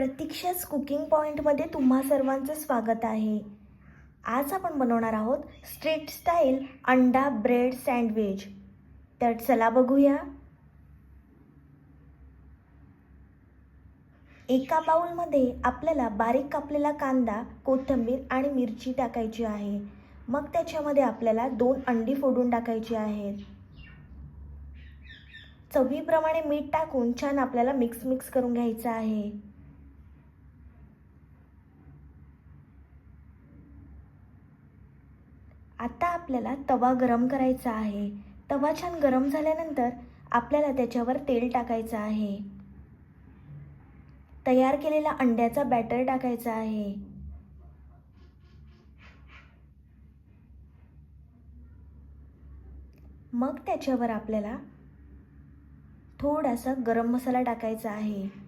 प्रतीक्षाच cooking पॉईंटमध्ये तुम्हा सर्वांचं स्वागत आहे. आज आपण बनवणार आहोत स्ट्रीट स्टाईल अंडा ब्रेड सँडविच. तर चला बघूया. एका बाउलमध्ये आपल्याला बारीक कापलेला कांदा कोथिंबीर आणि मिरची टाकायची आहे. मग त्याच्यामध्ये आपल्याला दोन अंडी फोडून टाकायची आहेत. चवीप्रमाणे मीठ टाकून छान आपल्याला मिक्स मिक्स करून घ्यायचं आहे. आता आपल्याला तवा गरम करायचा आहे. तवा छान गरम झाल्यानंतर आपल्याला त्याच्यावर तेल टाकायचं आहे. तयार केलेला अंड्याचा बॅटर टाकायचा आहे. मग त्याच्यावर आपल्याला थोडासा गरम मसाला टाकायचा आहे.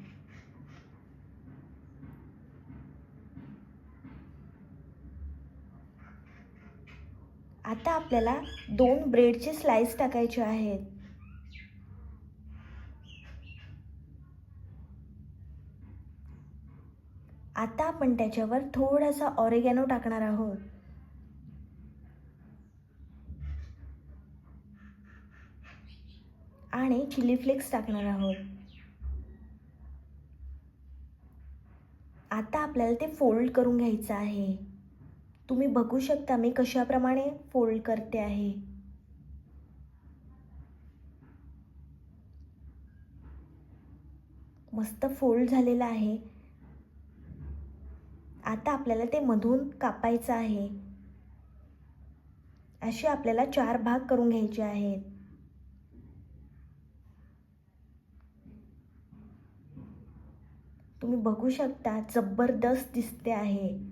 आता आपल्याला दोन ब्रेडचे स्लाइस टाकायचे आहेत. आता आपण त्याच्यावर थोडासा ऑरेगॅनो टाकणार आहोत. आणि चिली फ्लेक्स टाकणार आहोत. आता आपल्याला ते फोल्ड करून घ्यायचं आहे. तुम्ही बघू शकता मी कशाप्रमाणे फोल्ड करते आहे. मस्त फोल्ड झालेलं आहे. आता आपल्याला ते मधून कापायचं आहे. असे आपल्याला चार भाग करून घ्यायचे आहेत. तुम्ही बघू शकता जबरदस्त दिसते आहे.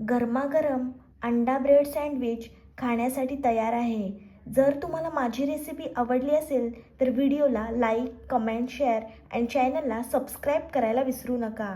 गरमागरम अंडा ब्रेड सँडविच खाण्यासाठी तयार आहे. जर तुम्हाला माझी रेसिपी आवडली असेल तर व्हिडिओला लाईक कमेंट शेअर अँड चॅनलला सबस्क्राईब करायला विसरू नका.